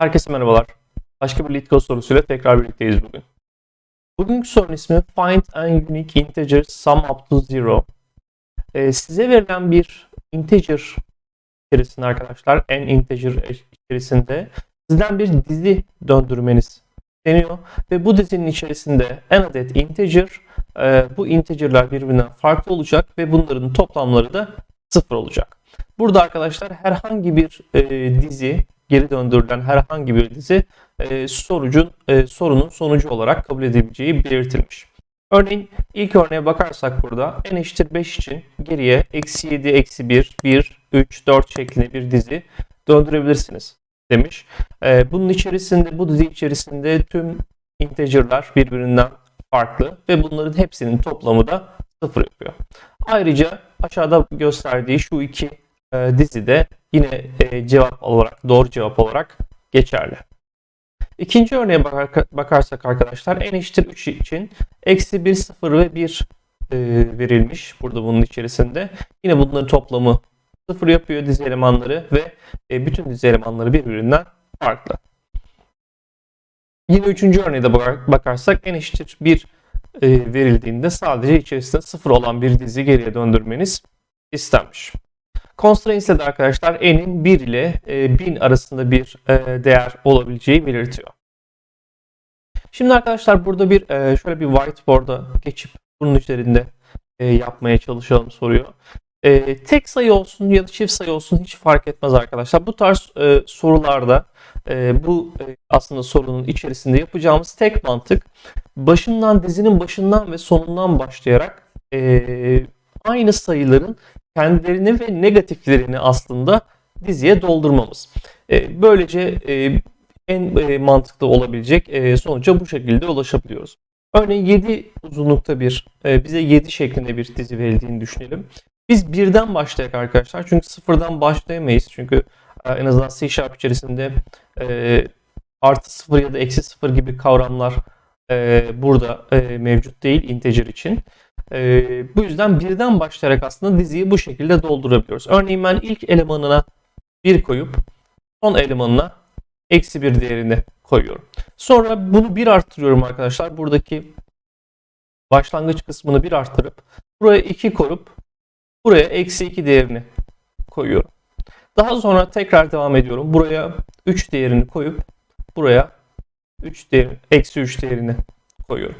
Herkese merhabalar. Başka bir LeetCode sorusuyla tekrar birlikteyiz bugün. Bugünkü sorunun ismi Find an Unique Integer Sum Up to Zero. Ee, size verilen bir integer içerisinde arkadaşlar, n integer içerisinde sizden bir dizi döndürmeniz deniyor ve bu dizinin içerisinde n adet integer, e, bu integerler birbirinden farklı olacak ve bunların toplamları da sıfır olacak. Burada arkadaşlar herhangi bir e, dizi geri döndürülen herhangi bir dizi e, sorucun e, sorunun sonucu olarak kabul edebileceği belirtilmiş. Örneğin ilk örneğe bakarsak burada n eşittir 5 için geriye eksi 7, eksi 1, 1, 3, 4 şeklinde bir dizi döndürebilirsiniz demiş. E, bunun içerisinde bu dizi içerisinde tüm integer'lar birbirinden farklı ve bunların hepsinin toplamı da sıfır yapıyor. Ayrıca aşağıda gösterdiği şu iki e, dizide yine e, cevap olarak doğru cevap olarak geçerli. İkinci örneğe bakar, bakarsak arkadaşlar n eşittir 3 için eksi 1, 0 ve 1 e, verilmiş burada bunun içerisinde. Yine bunların toplamı 0 yapıyor dizi elemanları ve e, bütün dizi elemanları birbirinden farklı. Yine üçüncü örneğe bakarsak n eşittir 1 e, verildiğinde sadece içerisinde 0 olan bir dizi geriye döndürmeniz istenmiş. Constraints de arkadaşlar n'in 1 ile 1000 e, arasında bir e, değer olabileceği belirtiyor. Şimdi arkadaşlar burada bir e, şöyle bir whiteboard'a geçip bunun üzerinde yapmaya çalışalım soruyor. Tek sayı olsun ya da çift sayı olsun hiç fark etmez arkadaşlar. Bu tarz sorularda bu aslında sorunun içerisinde yapacağımız tek mantık başından dizinin başından ve sonundan başlayarak aynı sayıların kendilerini ve negatiflerini aslında diziye doldurmamız. E, böylece e, en e, mantıklı olabilecek sonuca bu şekilde ulaşabiliyoruz. Örneğin 7 uzunlukta bir, bize 7 şeklinde bir dizi verildiğini düşünelim. Biz birden başlayak arkadaşlar. Çünkü sıfırdan başlayamayız. Çünkü en azından C Sharp içerisinde artı sıfır ya da eksi sıfır gibi kavramlar burada mevcut değil integer için. E, bu yüzden birden başlayarak aslında diziyi bu şekilde doldurabiliyoruz. Örneğin ben ilk elemanına 1 koyup son elemanına eksi 1 değerini koyuyorum. Sonra bunu 1 arttırıyorum arkadaşlar. Buradaki başlangıç kısmını 1 arttırıp buraya 2 koyup buraya eksi 2 değerini koyuyorum. Daha sonra tekrar devam ediyorum. Buraya 3 değerini koyup buraya 3 değer, eksi 3 değerini koyuyorum.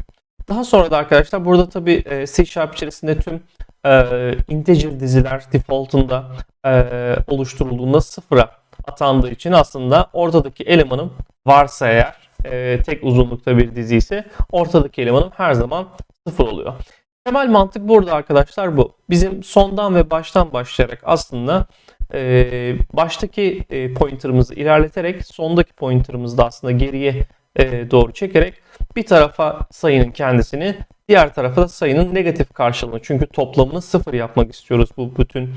Daha sonra da arkadaşlar burada tabii e, C Sharp içerisinde tüm e, integer diziler default'unda e, oluşturulduğunda sıfıra atandığı için aslında ortadaki elemanım varsa eğer e, tek uzunlukta bir dizi ise ortadaki elemanım her zaman sıfır oluyor. Temel mantık burada arkadaşlar bu. Bizim sondan ve baştan başlayarak aslında e, baştaki e, pointer'ımızı ilerleterek sondaki pointer'ımızı da aslında geriye e, doğru çekerek bir tarafa sayının kendisini diğer tarafa da sayının negatif karşılığını çünkü toplamını sıfır yapmak istiyoruz bu bütün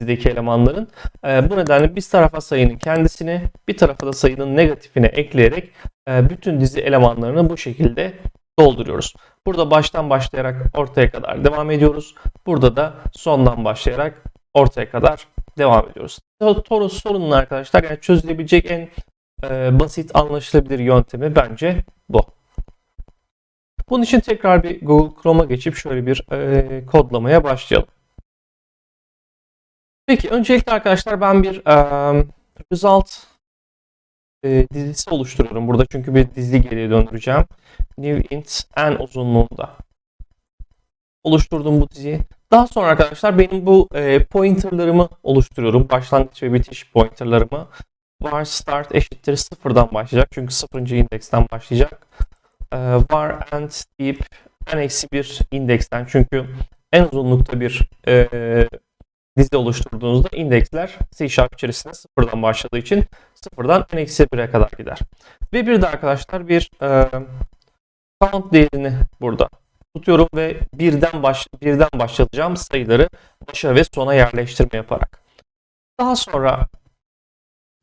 dizideki elemanların. E, bu nedenle bir tarafa sayının kendisini bir tarafa da sayının negatifine ekleyerek e, bütün dizi elemanlarını bu şekilde dolduruyoruz. Burada baştan başlayarak ortaya kadar devam ediyoruz. Burada da sondan başlayarak ortaya kadar devam ediyoruz. Torus sorunun arkadaşlar yani çözülebilecek en e, basit anlaşılabilir yöntemi bence. Bunun için tekrar bir Google Chrome'a geçip şöyle bir e, kodlamaya başlayalım. Peki öncelikle arkadaşlar ben bir e, result e, dizisi oluşturuyorum burada çünkü bir dizi geriye döndüreceğim. New int n uzunluğunda oluşturduğum bu diziyi. Daha sonra arkadaşlar benim bu e, pointerlarımı oluşturuyorum. Başlangıç ve bitiş pointerlarımı var start eşittir sıfırdan başlayacak. Çünkü sıfırıncı indeksten başlayacak. Ee, var end deyip en eksi bir indeksten çünkü en uzunlukta bir e, dizi oluşturduğunuzda indeksler C Sharp içerisinde sıfırdan başladığı için sıfırdan en eksi 1'e kadar gider. Ve bir de arkadaşlar bir e, count değerini burada tutuyorum ve birden baş birden başlatacağım sayıları başa ve sona yerleştirme yaparak. Daha sonra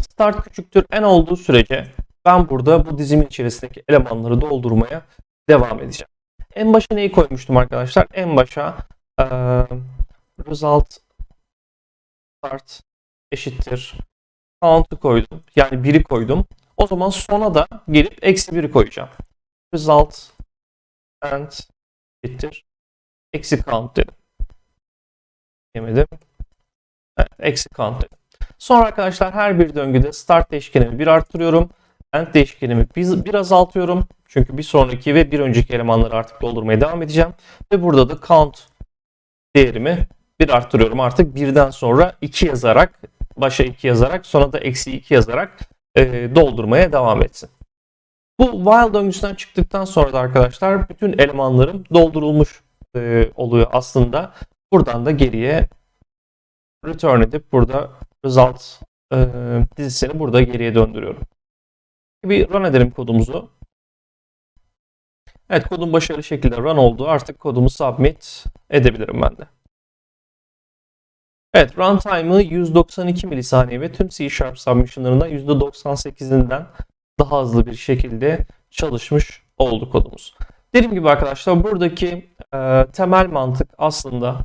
start küçüktür n olduğu sürece ben burada bu dizimin içerisindeki elemanları doldurmaya devam edeceğim. En başa neyi koymuştum arkadaşlar? En başa e, result start eşittir count'u koydum. Yani biri koydum. O zaman sona da gelip eksi 1'i koyacağım. Result and eşittir. Eksi count dedim. Yemedim. Evet, eksi count dedim. Sonra arkadaşlar her bir döngüde start değişkenimi bir arttırıyorum. End değişkenimi bir, bir azaltıyorum. Çünkü bir sonraki ve bir önceki elemanları artık doldurmaya devam edeceğim. Ve burada da count değerimi bir arttırıyorum. Artık birden sonra 2 yazarak, başa 2 yazarak, sonra da eksi 2 yazarak e, doldurmaya devam etsin. Bu while döngüsünden çıktıktan sonra da arkadaşlar bütün elemanlarım doldurulmuş e, oluyor aslında. Buradan da geriye return edip burada result e, dizisini burada geriye döndürüyorum. Bir run edelim kodumuzu. Evet kodum başarılı şekilde run oldu. Artık kodumu submit edebilirim ben de. Evet runtime'ı 192 milisaniye ve tüm C Sharp submission'larında %98'inden daha hızlı bir şekilde çalışmış oldu kodumuz. Dediğim gibi arkadaşlar buradaki e, temel mantık aslında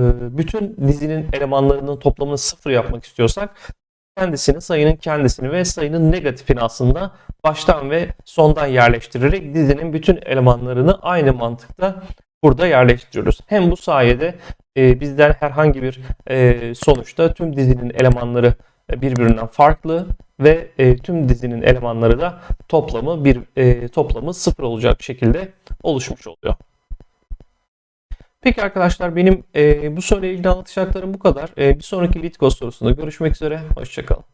e, bütün dizinin elemanlarının toplamını sıfır yapmak istiyorsak kendisini, sayının kendisini ve sayının negatifini aslında baştan ve sondan yerleştirerek dizinin bütün elemanlarını aynı mantıkta burada yerleştiriyoruz. Hem bu sayede e, bizden herhangi bir e, sonuçta tüm dizinin elemanları birbirinden farklı ve e, tüm dizinin elemanları da toplamı bir e, toplamı sıfır olacak şekilde oluşmuş oluyor. Peki arkadaşlar benim e, bu soruyla ilgili anlatacaklarım bu kadar. E, bir sonraki Litgo sorusunda görüşmek üzere. Hoşçakalın.